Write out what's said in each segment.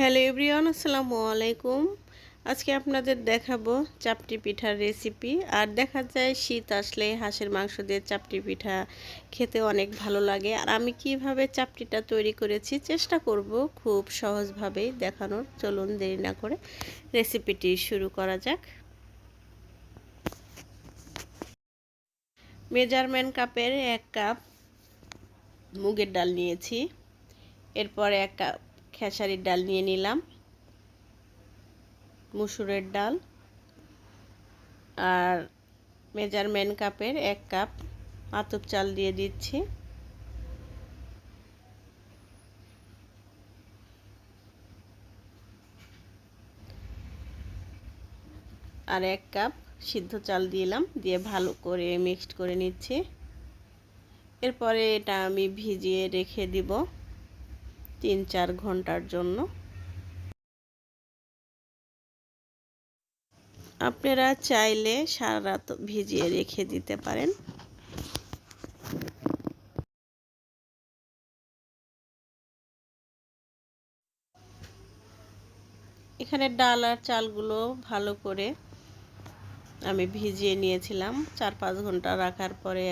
Hello everyone, আসসালামু আলাইকুম। আজকে আপনাদের দেখাবো চাপটি পিঠার রেসিপি আর দেখা যায় শীত আসলে হাঁসের মাংস দিয়ে চাপটি পিঠা খেতে অনেক ভালো লাগে। আর আমি কীভাবে চাপটিটা তৈরি করেছি চেষ্টা করব খুব সহজভাবেই দেখানোর। চলুন দেরি না করে রেসিপিটি শুরু করা যাক। মেজারমেন্ট কাপের এক কাপ মুগের ডাল নিয়েছি। এরপর এক কাপ খেসারির ডাল নিয়ে নিলাম। মুসুরের ডাল। আর মেজারমেন্ট কাপের এক কাপ আতপ চাল দিয়ে দিচ্ছি। আর এক কাপ সিদ্ধ চাল দিলাম, দিয়ে ভালো করে মিক্সড করে নিচ্ছি। এরপরে এটা আমি ভিজিয়ে রেখে দিব। তিন চার ঘণ্টার জন্য। আপনারা চাইলে সারা রাত ভিজিয়ে রেখে দিতে পারেন। এখানে ডাল আর চালগুলো ভালো করে আমি ভিজিয়ে নিয়েছিলাম। চার পাঁচ ঘণ্টা রাখার পরে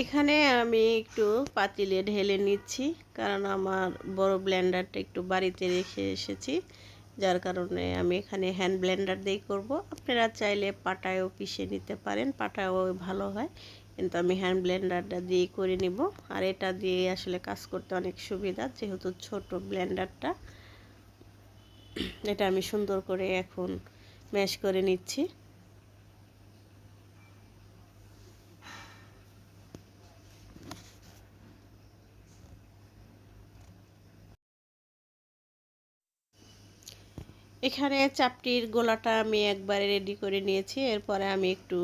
এখানে আমি একটু পাতিলে ঢেলে নিচ্ছি, কারণ আমার বড় ব্লেন্ডারটা একটু বাড়িতে রেখে এসেছি। যার কারণে আমি এখানে হ্যান্ড ব্লেন্ডার দিয়ে করব। আপনারা চাইলে পাটায়ও পিষে নিতে পারেন, পাটায়ও ভালো হয়। কিন্তু আমি হ্যান্ড ব্লেন্ডারটা দিয়েই করে নিব। আর এটা দিয়ে আসলে কাজ করতে অনেক সুবিধা, যেহেতু ছোট ব্লেন্ডারটা। এটা আমি সুন্দর করে এখন ম্যাশ করে নিচ্ছি। এখানে চাপটির গোলাটা আমি একবারে রেডি করে নিয়েছি। এরপরে আমি একটু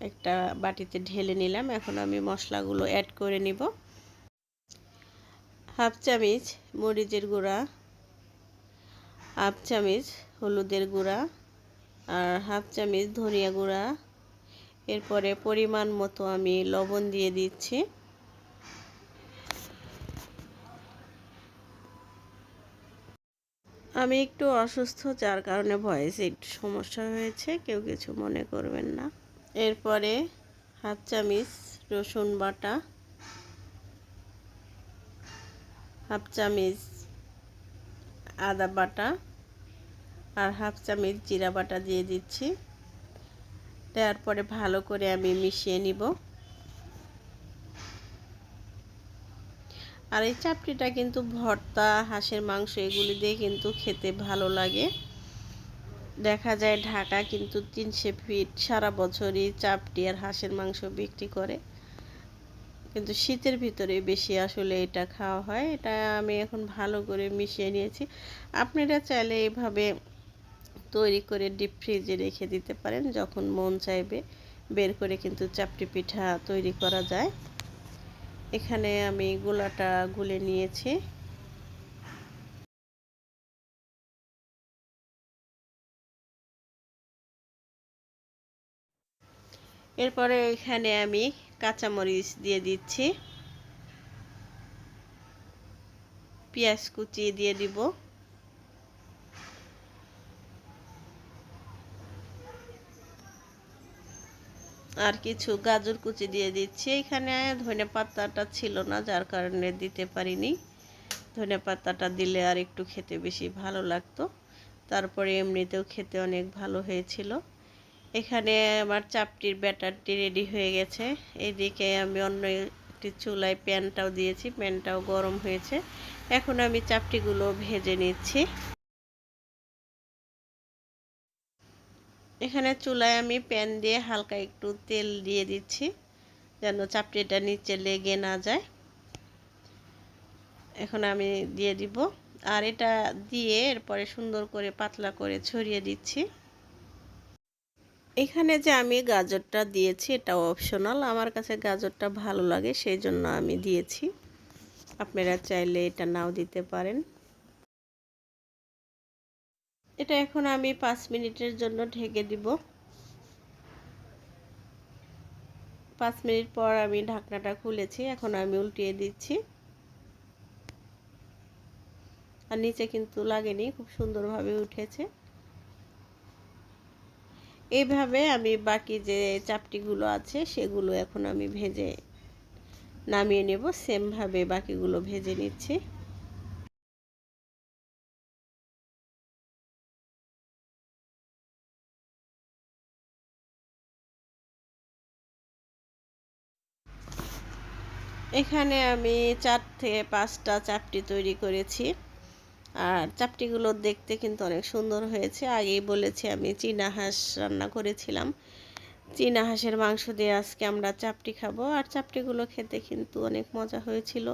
একটা বাটিতে ঢেলে নিলাম। এখন আমি মশলাগুলো অ্যাড করে নিব। হাফ চামিচ মরিচের গুঁড়া, হাফ চামিচ হলুদের গুঁড়া আর হাফ চামিচ ধনিয়া গুঁড়া। এরপরে পরিমাণ মতো আমি লবণ দিয়ে দিচ্ছি। আমি একটু অসুস্থ, যার কারণে ভয়েসে একটু সমস্যা হয়েছে, কেউ কিছু মনে করবেন না। এরপরে হাফ চামিচ রসুন বাটা, হাফ চামিচ আদা বাটা আর হাফ চামিচ জিরা বাটা দিয়ে দিচ্ছি। দেওয়ার পরে ভালো করে আমি মিশিয়ে নিব। আর এই চাপড়িটা কিন্তু ভর্তা, হাঁসের মাংস এগুলি দিয়ে কিন্তু খেতে ভালো লাগে। দেখা যায় ঢাকা কিন্তু তিনশো ফিট সারা বছরই চাপটি আর হাঁসের মাংস বিক্রি করে। কিন্তু শীতের ভিতরে বেশি আসলে এটা খাওয়া হয়। এটা আমি এখন ভালো করে মিশিয়ে নিয়েছি। আপনারা চাইলে এইভাবে তৈরি করে ডিপ ফ্রিজে রেখে দিতে পারেন যখন মন চাইবে। বের করে কিন্তু চাপটি পিঠা তৈরি করা যায়। এখানে আমি গোলাটা গুলে নিয়েছি। এরপরে এখানে আমি কাঁচামরিচ দিয়ে দিচ্ছি। পেঁয়াজ কুচি দিয়ে দিব। আর কিছু গাজর কুচি দিয়ে দিচ্ছি। এখানে ধনে পাতাটা ছিল না, যার কারণে দিতে পারিনি। ধনে পাতাটা দিলে আর একটু খেতে বেশি ভালো লাগতো। তারপরে এমনিতেও খেতে অনেক ভালো হয়েছিল। এখানে আমার চাপটির ব্যাটারটি রেডি হয়ে গেছে। এদিকে আমি অন্য একটি চুলায় প্যানটাও দিয়েছি। প্যানটাও গরম হয়েছে। এখন আমি চাপটিগুলো ভেজে নিচ্ছি। এখানে চুলায় আমি প্যান দিয়ে হালকা একটু তেল দিয়ে দিচ্ছি, যেন চাপড়িটা নিচে লেগে না যায়। এখন আমি দিয়ে দিব, আর এটা দিয়ে এরপরে সুন্দর করে পাতলা করে ছড়িয়ে দিচ্ছি। এখানে যে আমি গাজরটা দিয়েছি এটা অপশনাল আমার কাছে গাজরটা ভালো লাগে, সেই জন্য আমি দিয়েছি। আপনারা চাইলে এটা নাও দিতে পারেন। এটা এখন আমি পাঁচ মিনিটের জন্য ঢেকে দিব। পাঁচ মিনিট পর আমি ঢাকনাটা খুলেছি, এখন আমি উল্টিয়ে দিচ্ছি। আর নিচে কিন্তু লাগেনি, খুব সুন্দরভাবে উঠেছে। এইভাবে আমি বাকি যে চাপটিগুলো আছে, সেগুলো এখন আমি ভেজে নামিয়ে নেব। সেমভাবে বাকিগুলো ভেজে নিচ্ছি। এখানে আমি চার থেকে পাঁচটা চাপটি তৈরি করেছি। আর চাপটিগুলো দেখতে কিন্তু অনেক সুন্দর হয়েছে। আগেই বলেছি আমি চীনা হাঁস রান্না করেছিলাম। চীনা হাঁসের মাংস দিয়ে আজকে আমরা চাপটি খাব। আর চাপটিগুলো খেতে কিন্তু অনেক মজা হয়েছিল।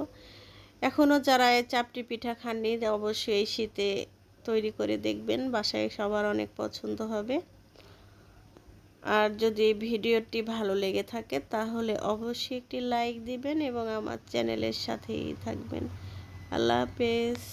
এখনও যারা এই চাপটি পিঠা খাননি, অবশ্যই এই শীতে তৈরি করে দেখবেন। বাসায় সবার অনেক পছন্দ হবে। আর যদি ভিডিওটি ভালো লেগে থাকে, তাহলে অবশ্যই একটি লাইক দিবেন এবং আমার চ্যানেলের সাথেই থাকবেন। আল্লাহ হাফেজ।